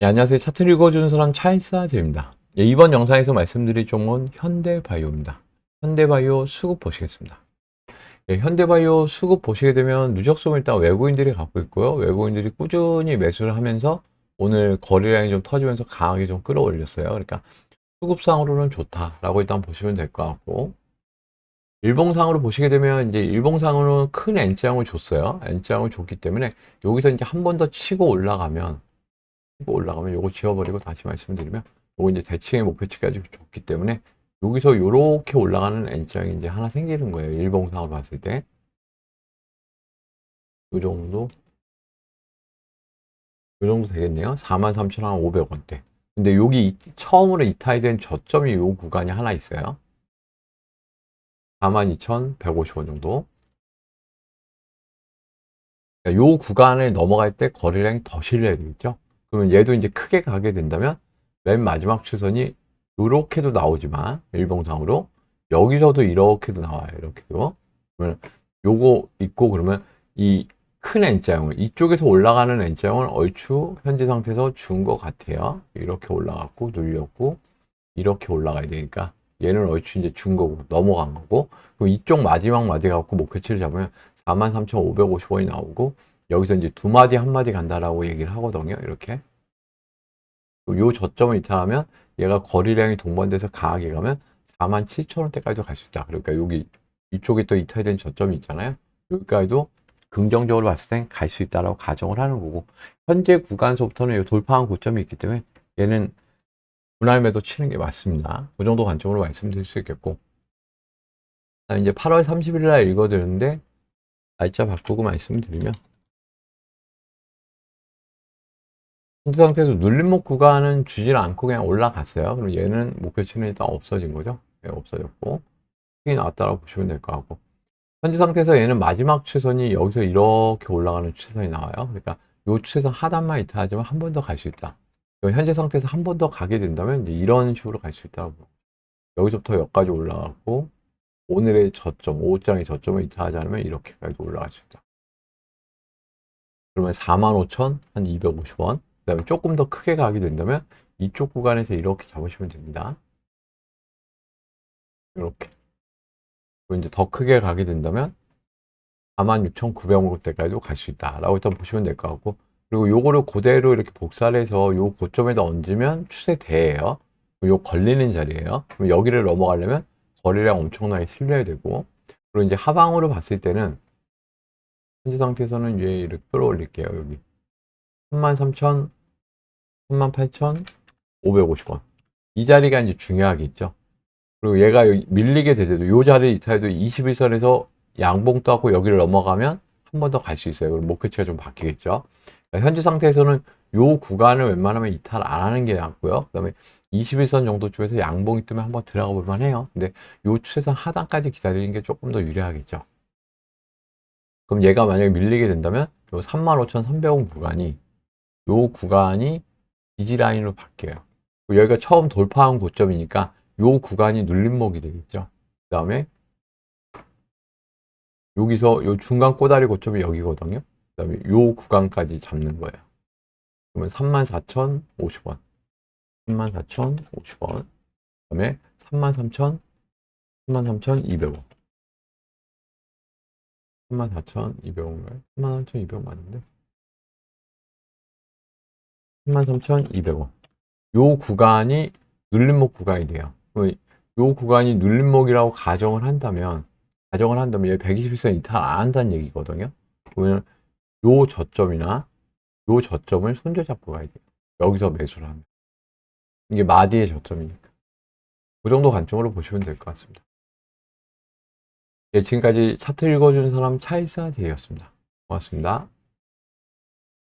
네, 안녕하세요. 차트를 읽어주는 사람 차이사제입니다. 예, 이번 영상에서 말씀드릴 종목은 현대바이오입니다. 현대바이오 수급 보시겠습니다. 예, 현대바이오 수급 보시게 되면 누적성을 일단 외국인들이 갖고 있고요. 외국인들이 꾸준히 매수를 하면서 오늘 거래량이 좀 터지면서 강하게 좀 끌어올렸어요. 그러니까 수급상으로는 좋다라고 일단 보시면 될 것 같고 일봉상으로 보시게 되면 이제 일봉상으로는 큰 N장을 줬어요. N장을 줬기 때문에 여기서 이제 한 번 더 치고 올라가면 올라가면 요거 지워버리고 다시 말씀드리면 요거 이제 대칭의 목표치까지 줬기 때문에 여기서 요렇게 올라가는 N장이 이제 하나 생기는 거예요. 일봉상으로 봤을 때. 요 정도 요 정도 되겠네요. 43,500원대. 근데 여기 이- 처음으로 이탈이 된 저점이 요 구간이 하나 있어요. 42,150원 정도. 그러니까 요 구간을 넘어갈 때 거래량이 더 실려야 되겠죠. 그러면 얘도 이제 크게 가게 된다면 맨 마지막 추선이 이렇게도 나오지만 일봉상으로 여기서도 이렇게도 나와요. 이렇게도. 그러면 요거 있고 그러면 이 큰 N자형을 이쪽에서 올라가는 N자형을 얼추 현재 상태에서 준 것 같아요. 이렇게 올라갔고 눌렸고 이렇게 올라가야 되니까 얘는 얼추 이제 준 거고 넘어간 거고 그럼 이쪽 마지막 마디 갖고 목표치를 잡으면 43,550원이 나오고 여기서 이제 두 마디 한 마디 간다라고 얘기를 하거든요. 이렇게 요 저점을 이탈하면 얘가 거리량이 동반돼서 강하게 가면 47,000원대까지도 갈 수 있다. 그러니까 여기 이쪽에 또 이탈된 저점이 있잖아요. 여기까지도 긍정적으로 봤을 땐 갈 수 있다라고 가정을 하는 거고 현재 구간서부터는 요 돌파한 고점이 있기 때문에 얘는 분할 매도 치는 게 맞습니다. 그 정도 관점으로 말씀드릴 수 있겠고 이제 8월 30일 날 읽어드렸는데 날짜 바꾸고 말씀드리면 현재 상태에서 눌림목 구간은 주질 않고 그냥 올라갔어요. 그럼 얘는 목표치는 일단 없어진 거죠. 네, 없어졌고 이 나왔다라고 보시면 될 것 같고 현재 상태에서 얘는 마지막 추선이 여기서 이렇게 올라가는 추선이 나와요. 그러니까 이 추선 하단만 이탈하지만 한 번 더 갈 수 있다. 현재 상태에서 한 번 더 가게 된다면 이런 식으로 갈 수 있다고 여기서부터 여기까지 올라가고 오늘의 저점, 5장의 저점을 이탈하지 않으면 이렇게까지 올라갈 수 있다. 그러면 45,250원. 그 다음에 조금 더 크게 가게 된다면 이쪽 구간에서 이렇게 잡으시면 됩니다. 이렇게. 그리고 이제 더 크게 가게 된다면 46,900원대까지도 갈 수 있다라고 일단 보시면 될 것 같고 그리고 요거를 그대로 이렇게 복사를 해서 요 고점에다 얹으면 추세대예요. 요 걸리는 자리예요. 그럼 여기를 넘어가려면 거래량 엄청나게 실려야 되고 그리고 이제 하방으로 봤을 때는 현재 상태에서는 얘 이렇게 끌어올릴게요. 여기 33,000, 38,550원. 이 자리가 이제 중요하겠죠. 그리고 얘가 밀리게 되더라도 이 자리 이탈도 21선에서 양봉 떠갖고 여기를 넘어가면 한 번 더 갈 수 있어요. 그럼 목표치가 좀 바뀌겠죠. 그러니까 현재 상태에서는 요 구간을 웬만하면 이탈 안 하는 게 낫고요. 그 다음에 21선 정도 쪽에서 양봉이 뜨면 한번 들어가 볼만 해요. 근데 요 추세선 하단까지 기다리는 게 조금 더 유리하겠죠. 그럼 얘가 만약에 밀리게 된다면 요 35,300원 구간이 요 구간이 지지라인으로 바뀌어요. 여기가 처음 돌파한 고점이니까 요 구간이 눌림목이 되겠죠. 그 다음에 여기서 요 중간 꼬다리 고점이 여기거든요. 그 다음에 요 구간까지 잡는 거예요. 그러면 34,050원. 34,050원. 그 다음에 33,000, 33,200원. 34,200원가요? 33,200원 맞는데? 33,200원. 요 구간이 눌림목 구간이 돼요. 그럼 요 구간이 눌림목이라고 가정을 한다면, 가정을 한다면 얘 121선 이탈 안 한다는 얘기거든요. 그러면 요 저점이나 요 저점을 손절잡고 가야 돼요. 여기서 매수를 하면. 이게 마디의 저점이니까. 그 정도 관점으로 보시면 될 것 같습니다. 예, 지금까지 차트 읽어주는 사람 차이사 제이였습니다. 고맙습니다.